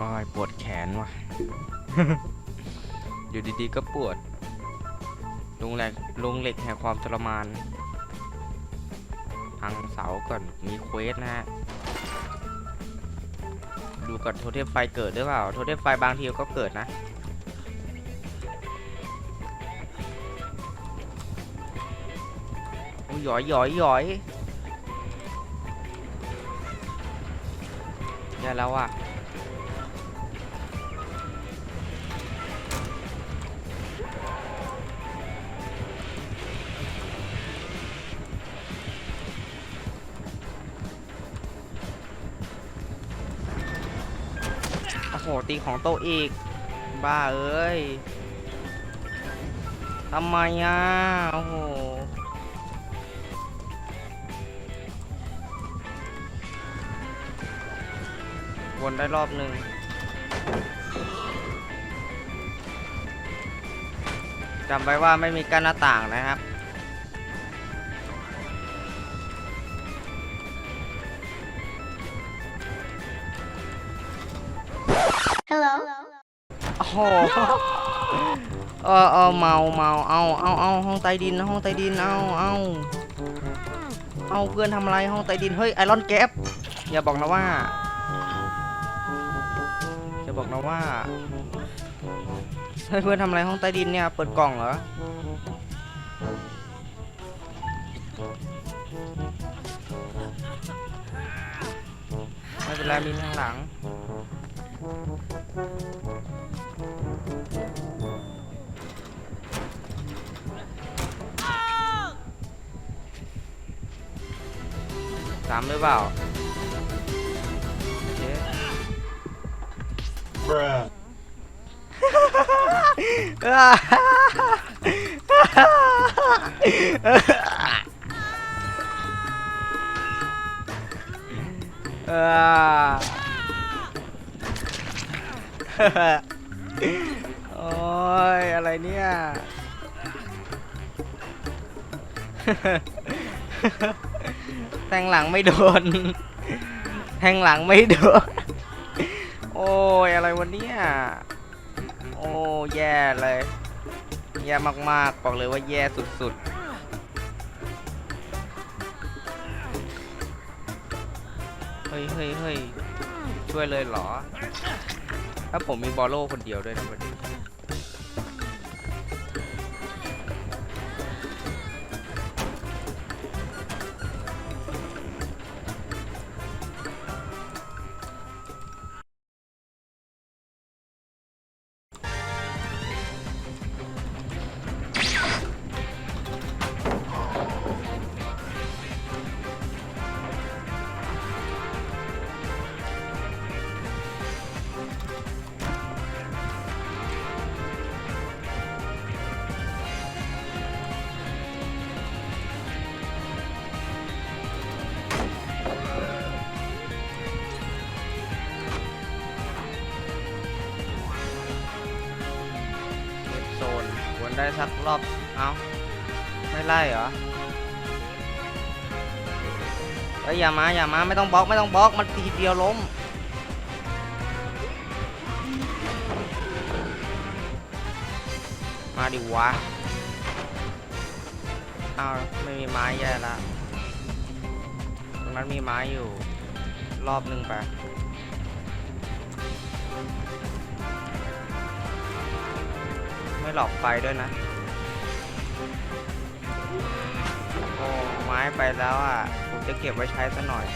อ้ยปวดแขนว่ะ อยู่ดีๆก็ปวดลุงเหล็กลุงเหล็กแห่งความทรมาน พังเสาก่อน มีเควสนะฮะ ดูก่อนโทเทมไฟเกิดหรือเปล่า โทเทมไฟบางทีก็เกิดนะ โอ้ยหยอยหยอยหยอยอย่าแล้วอะ ตีของโตอีก บ้าเอ้ยทำไมอะ โอ้โหวนได้รอบหนึ่งจำไว้ว่าไม่มีกั้นหน้าต่างนะครับ Hello. โอ้โหเออเออเมาเมาเอาเอาเอาห้องใต้ดินห้องใต้ดินเอาเอาเอาเพื่อนทำอะไรห้องใต้ดินเฮ้ยไอรอนแก๊ปอย่าบอกนะว่าอย่าบอกนะว่าเฮ้เพื่อนทำอะไรห้องใต้ดินเนี่ยเปิดกล่องเหรอไม่เป็นไรมีทางหลัง สามหรือเปล่าเอ๊ะ Bruh. เออ โอ้ยอะไรเนี่ย แทงหลังไม่โดน แทงหลังไม่โดน โอ้ยอะไรวะเนี่ยโอ้แย่เลย แย่มากๆ บอกเลยว่าแย่สุดๆเฮ้ยเฮ้ยเฮ้ยช่วยเลยเหรอ ถ้าผมมีบอลโล่คนเดียวด้วยนะวันนี้ ได้สักรอบ เอาไม่ไล่เหรอเอ้ยอย่ามาอย่ามาไม่ต้องบล็อกไม่ต้องบล็อกมันทีเดียวล้มมาดิวะเอ้าไม่มีไม้แย่ละตรงนั้นมีไม้อยู่ รอบหนึ่งไป ไม่หลอกไฟด้วยนะ โอ้ ไม้ไปแล้วอะ ผมจะเก็บไว้ใช้ซะหน่อย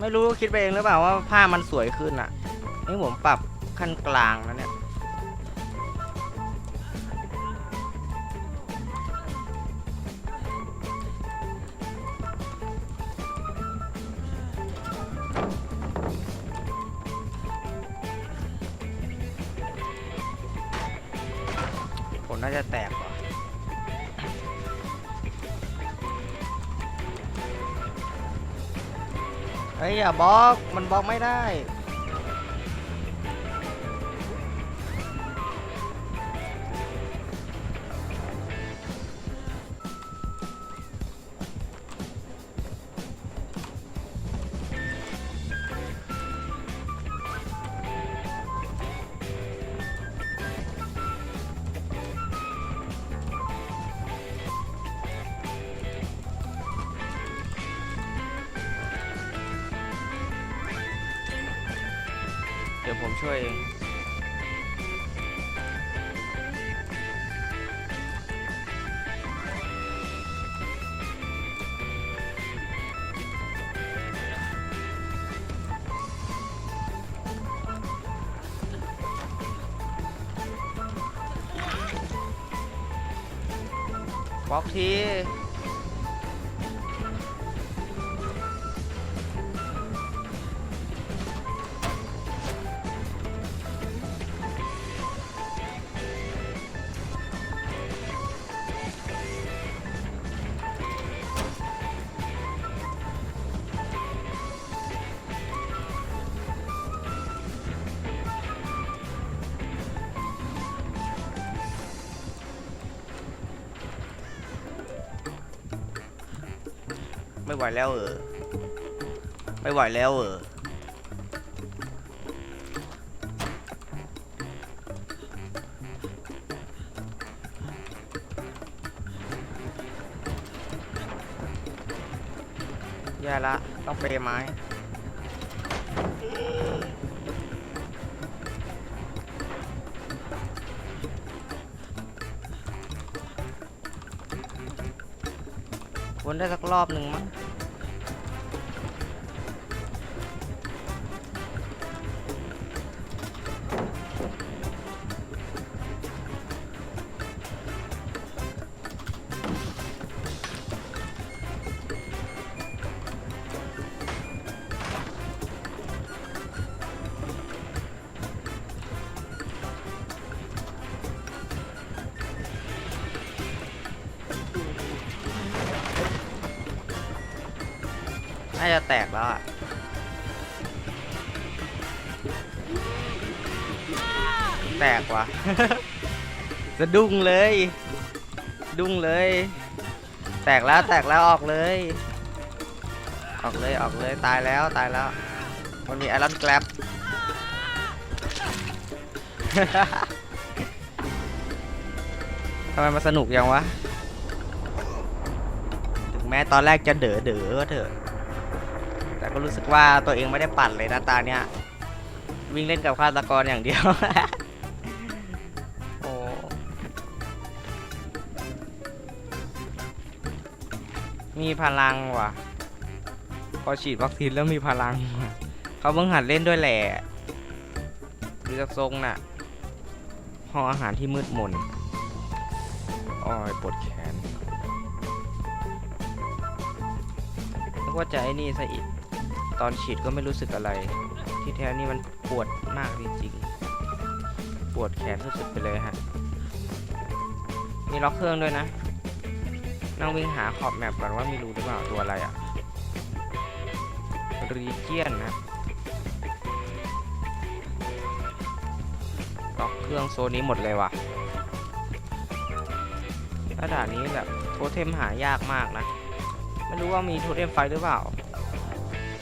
ไม่รู้คิดไปเองหรือเปล่าว่าผ้ามันสวยขึ้นอะ นี่ผมปรับขั้นกลางแล้วเนี่ยาจะแตกว่ะเฮ้ยอย่าบล็อก มันบล็อกไม่ได้ ช่วยเองบล็อกที ไม่ไหวแล้วเออ ไม่ไหวแล้วเออ แย่ละ ต้องเปรย์ไม้ วนได้สักรอบหนึ่งมั้ง น่าจะแตกแล้วอะแตกว่ะ สะดุ้งเลย ดุ้งเลย แตกแล้วแตกแล้วออกเลย ออกเลยออกเลยตายแล้วตายแล้ว มันมีไอรอนแกลบทำไมมันสนุกยังวะ ถึงแม้ตอนแรกจะเด๋อเด๋อก็เถอะ แต่ก็รู้สึกว่าตัวเองไม่ได้ปั่นเลยนะตาเนี้ย วิ่งเล่นกับฆาตกรอย่างเดียว โอ้มีพลังว่ะ พอฉีดวัคซีนแล้วมีพลัง เขาเพิ่งหัดเล่นด้วยแหละดูจากทรงน่ะห้องอาหารที่มืดมนอ้อยปวดแขนนึกว่าจะไอ้นี่ซะอีก ตอนฉีดก็ไม่รู้สึกอะไร ที่แท้นี่มันปวดมากจริงๆ ปวดแขนสุดๆไปเลยฮะ มีล็อกเครื่องด้วยนะ นั่งวิ่งหาขอบแมปก่อนว่ามีรูหรือเปล่าตัวอะไรอะรีเจียนนะล็อกเครื่องโซนนี้หมดเลยว่ะถ้าด่านนี้แบบโทเทมหายากมากนะ ไม่รู้ว่ามีโทเทมไฟหรือเปล่า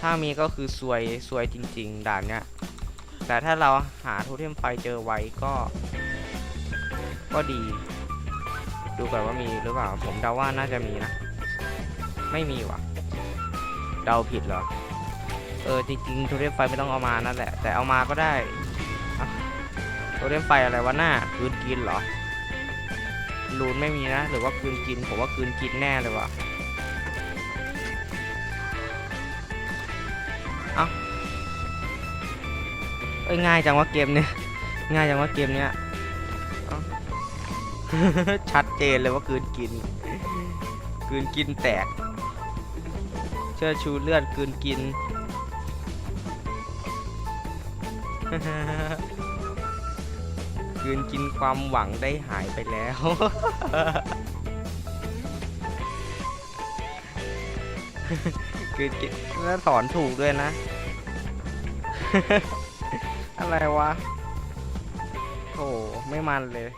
ถ้ามีก็คือซวยซวยจริง ๆ ด่านเนี้ย แต่ถ้าเราหาโทเทมไฟเจอไว้ก็ ก็ดี ดูก่อนว่ามีหรือเปล่า ผมเดาว่าน่าจะมีนะ ไม่มีว่ะ เดาผิดเหรอ เออจริงๆโทเทมไฟไม่ต้องเอามานั่นแหละ แต่เอามาก็ได้อะโทเทมไฟอะไรวะหน้าคืนกินเหรอรูนไม่มีนะ หรือว่าคืนกิน ผมว่าคืนกินแน่เลยว่ะ เอ้ยง่ายจังว่าเกมเนี้ยง่ายจังว่าเกมเนี้ยชัดเจนเลยว่าคืนกินคืนกินแตก เชื่อชูเลือดคืนกินคืนกินความหวังได้หายไปแล้วคืน กินแล้วสอนถูกด้วยนะ อะไรวะโถไม่มันเลย